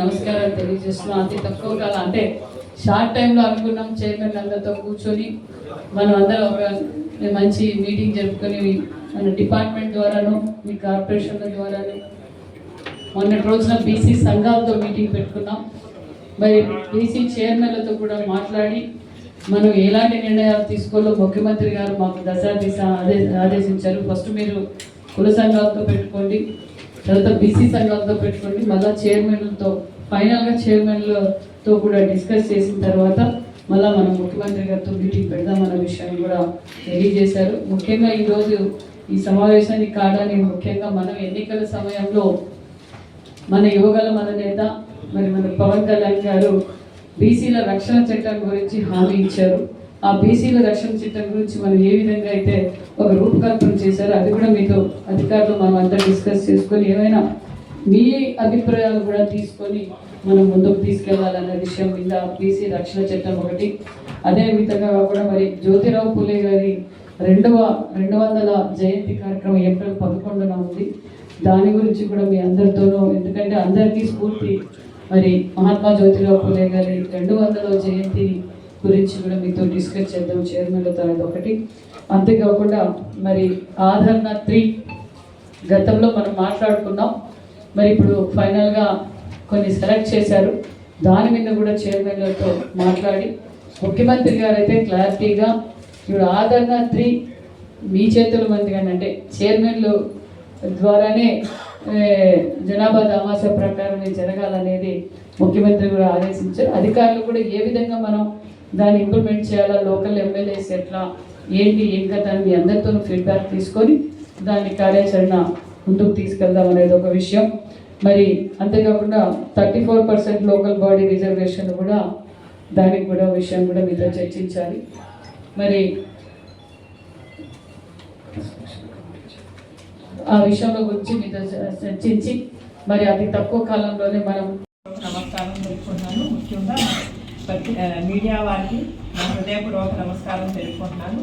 నమస్కారాలు తెలియజేస్తున్నాం. అతి తక్కువ కాలం అంటే షార్ట్ టైంలో అనుకున్నాం చైర్మన్ అందరితో కూర్చొని మనం అందరం ఒక మంచి మీటింగ్ జరుపుకొని మన డిపార్ట్మెంట్ ద్వారాను మీ కార్పొరేషన్ల ద్వారాను మొన్నటి రోజున బీసీ సంఘాలతో మీటింగ్ పెట్టుకున్నాం. మరి బీసీ చైర్మన్లతో కూడా మాట్లాడి మనం ఎలాంటి నిర్ణయాలు తీసుకోవాలో ముఖ్యమంత్రి గారు మాకు దశా దిశ ఆదే ఆదేశించారు. ఫస్ట్ మీరు కుల సంఘాలతో పెట్టుకోండి తర్వాత బీసీ సంఘాలతో పెట్టుకోండి మళ్ళీ చైర్మన్లతో ఫైనల్గా చైర్మన్లతో కూడా డిస్కస్ చేసిన తర్వాత మళ్ళీ మనం ముఖ్యమంత్రి గారితో మీటింగ్ పెడదామన్న విషయాన్ని కూడా తెలియజేశారు. ముఖ్యంగా ఈరోజు ఈ సమావేశానికి కావడానికి ముఖ్యంగా మనం ఎన్నికల సమయంలో మన యువగల మన నేత మరి మన పవన్ కళ్యాణ్ గారు బీసీల రక్షణ చట్టం గురించి హామీ ఇచ్చారు. ఆ బీసీల రక్షణ చట్టం గురించి మనం ఏ విధంగా అయితే ఒక రూపకల్పన చేశారో అది కూడా మీతో అధికారులు మనం అంతా డిస్కస్ చేసుకొని ఏమైనా మీ అభిప్రాయాలు కూడా తీసుకొని మనం ముందుకు తీసుకెళ్ళాలన్న విషయం మీద బీసీ రక్షణ చట్టం ఒకటి. అదే విధంగా కూడా మరి జ్యోతిరావు పులే గారి రెండవ రెండు వందల జయంతి కార్యక్రమం ఏప్రిల్ పదకొండున ఉంది. దాని గురించి కూడా మీ అందరితోనూ ఎందుకంటే అందరికీ స్ఫూర్తి మరి మహాత్మా జ్యోతిరావు పులే గారి రెండు వందల జయంతి గురించి కూడా మీతో డిస్కస్ చేద్దాం. చైర్మన్లతో అది ఒకటి. అంతేకాకుండా మరి ఆదరణ త్రీ గతంలో మనం మాట్లాడుకున్నాం. మరి ఇప్పుడు ఫైనల్గా కొన్ని సెలెక్ట్ చేశారు. దాని మీద కూడా చైర్మన్లతో మాట్లాడి ముఖ్యమంత్రి గారు అయితే క్లారిటీగా ఇప్పుడు ఆదరణ త్రీ మీ చేతుల మంది కానీ అంటే చైర్మన్లు ద్వారానే జనాభా దామాసా ప్రకారం ఇది జరగాలనేది ముఖ్యమంత్రి కూడా ఆదేశించారు. అధికారులు కూడా ఏ విధంగా మనం దాన్ని ఇంప్లిమెంట్ చేయాలా లోకల్ ఎమ్మెల్యేస్ ఎట్లా ఏంటి ఏం కదా మీ అందరితోనూ ఫీడ్బ్యాక్ తీసుకొని దాని కార్యాచరణ ముందుకు తీసుకెళ్దాం అనేది ఒక విషయం. మరి అంతేకాకుండా thirty four percent local body reservation కూడా దానికి కూడా విషయం కూడా మీతో చర్చించాలి. మరి ఆ విషయంలో గురించి మీతో చ- చర్చించి మరి అతి తక్కువ కాలంలోనే మనం నమస్కారం తెలుపుకుంటున్నాను. ముఖ్యంగా ప్రతి మీడియా వారికి నా హృదయపూర్వక నమస్కారం తెలుపుకుంటున్నాను.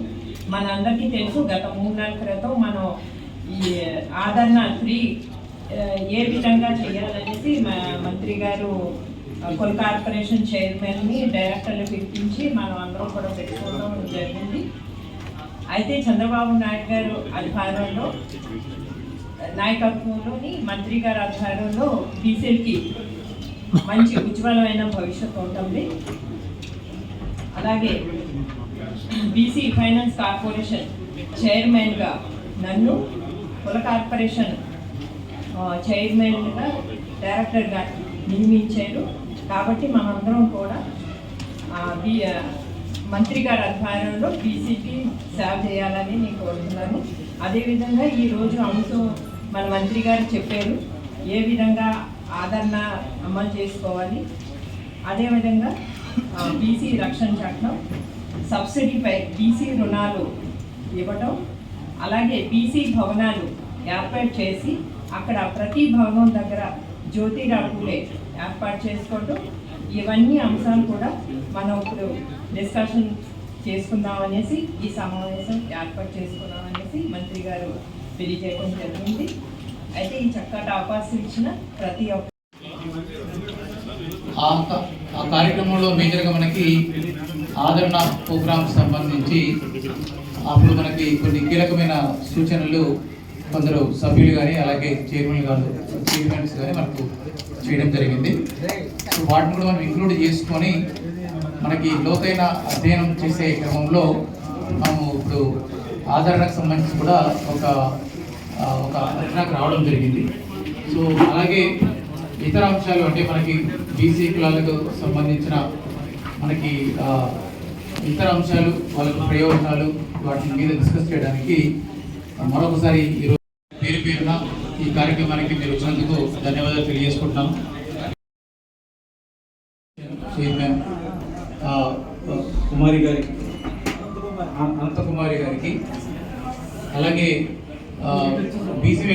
మన అందరికీ తెలుసు గత మూడు నెలల క్రితం మనం ఈ ఆదరణ త్రీ ఏ విధంగా చేయాలనేసి మా మంత్రి గారు కొల కార్పొరేషన్ చైర్మన్ని డైరెక్టర్లు పిలిపించి మనం అందరం కూడా పెట్టుకోవడం జరిగింది. అయితే చంద్రబాబు నాయుడు గారు అధికారంలో నాయకత్వంలోని మంత్రి గారి ఆధ్వర్యంలో బీసీలకి మంచి ఉజ్వలమైన భవిష్యత్తు ఉంటుంది. అలాగే బీసీ ఫైనాన్స్ కార్పొరేషన్ చైర్మన్గా నన్ను కుల కార్పొరేషన్ చైర్మన్గా డైరెక్టర్గా నియమించారు. కాబట్టి మనందరం కూడా బీ మంత్రి గారి ఆధ్వర్యంలో బీసీకి సేవ చేయాలని నేను కోరుతున్నాను. అదేవిధంగా ఈరోజు అంశం మన మంత్రి గారు చెప్పారు ఏ విధంగా ఆదరణ అమలు చేసుకోవాలి? అదేవిధంగా బీసీ రక్షణ చట్టం సబ్సిడీపై బీసీ రుణాలు ఇవ్వటం అలాగే బీసీ భవనాలు ఏర్పాటు చేసి అక్కడ ప్రతి భవనం దగ్గర జ్యోతిరావు పూలే ఏర్పాటు చేసుకోవటం ఇవన్నీ అంశాలు కూడా మనం ఇప్పుడు డిస్కషన్ చేసుకుందాం అనేసి ఈ సమావేశం ఏర్పాటు చేసుకుందాం అనేసి మంత్రి గారు తెలియజేయడం జరిగింది. అయితే ఈ చక్కటి అవకాశం ఇచ్చిన ప్రతి ఒక్క ఆ క- ఆ కార్యక్రమంలో మేజర్గా మనకి ఆదరణ ప్రోగ్రామ్ సంబంధించి అప్పుడు మనకి కొన్ని కీలకమైన సూచనలు కొందరు సభ్యులు కానీ అలాగే చైర్మన్ గారు చైర్మన్స్ కానీ మనకు చేయడం జరిగింది. సో వాటిని కూడా మనం ఇంక్లూడ్ చేసుకొని మనకి లోతైన అధ్యయనం చేసే క్రమంలో మనము ఇప్పుడు ఆదరణకు సంబంధించి కూడా ఒక ఒక అంచనాకు రావడం జరిగింది. సో అలాగే ఇతర అంశాలు అంటే మనకి బీసీ కులాలకు సంబంధించిన మనకి ఇతర అంశాలు వాళ్ళకు ప్రయోజనాలు వాటి మీద డిస్కస్ చేయడానికి మరొకసారి ఈరోజు పేరు పేరున ఈ కార్యక్రమానికి మీరు వచ్చినందుకు ధన్యవాదాలు తెలియజేసుకుంటున్నాను. చైర్మన్ కుమారి గారికి అలాగే బీసీ